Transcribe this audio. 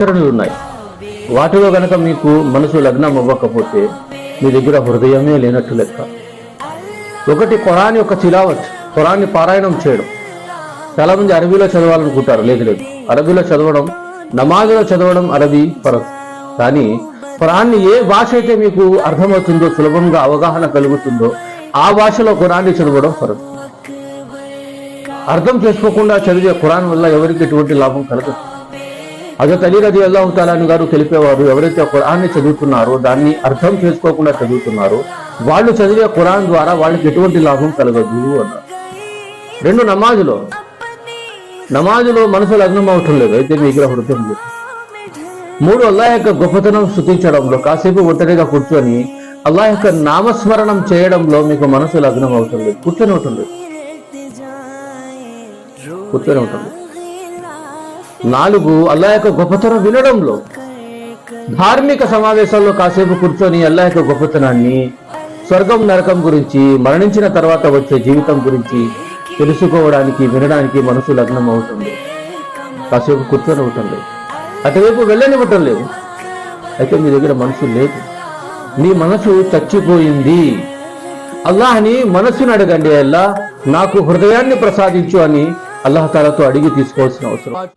ఆచరణలు ఉన్నాయి. వాటిలో గనక మీకు మనసు లగ్నం అవ్వకపోతే మీ దగ్గర హృదయమే లేనట్టు లెక్క. ఒకటి ఖురాన్ యొక్క చిలావత్ ఖురాన్ని పారాయణం చేయడం. చాలా మంది అరబీలో చదవాలనుకుంటారు లేదు లేదు. అరబీలో చదవడం నమాజులో చదవడం అరబీ ఫరక్ కానీ ఖురాన్ని ఏ భాష అయితే మీకు అర్థమవుతుందో సులభంగా అవగాహన కలుగుతుందో ఆ భాషలో ఖురాన్ని చదవడం ఫరక్ అర్థం చేసుకోకుండా చదివే ఖురాన్ వల్ల ఎవరికి ఎటువంటి లాభం కలగదు. హజరత్ అలీ రజీ అల్లా తాలాను గారు తెలిపేవారు ఎవరైతే ఖురాన్ని చదువుతున్నారో దాన్ని అర్థం చేసుకోకుండా చదువుతున్నారో వాళ్ళు చదివే ఖురాన్ ద్వారా వాళ్ళకి ఎటువంటి లాభం కలగదు అన్నారు. రెండు నమాజులో నమాజులో మనసు లగ్నం అవటం లేదు అయితే విగ్రహ దగ్గర హృదయం లేదు. మూడు అల్లాహ్ యొక్క గొప్పతనం స్థుతించడంలో కాసేపు ఒంటరిగా కూర్చొని అల్లాహ్ యొక్క నామస్మరణం చేయడంలో మీకు మనసు లగ్నం అవటం లేదు కూర్చొని అవటం లేదు. కూర్చొని అవటం లేదు. నాలుగు అల్లా యొక్క గొప్పతనం వినడంలో. ధార్మిక సమావేశాల్లో కాసేపు కూర్చొని అల్లా యొక్క గొప్పతనాన్ని స్వర్గం నరకం గురించి మరణించిన తర్వాత వచ్చే జీవితం గురించి తెలుసుకోవడానికి వినడానికి మనసు లగ్నం అవుతుంది. కాసేపు కూర్చొని అవటం లేదు అటువైపు వెళ్ళనివ్వటం లేదు. అయితే మీ దగ్గర మనసు లేదు. మీ మనసు చచ్చిపోయింది. అల్లాహని మనసుని అడగండి అల్లా నాకు హృదయాన్ని ప్రసాదించు అని అల్లాహ్ తాలతో అడిగి తీసుకోవాల్సిన అవసరం.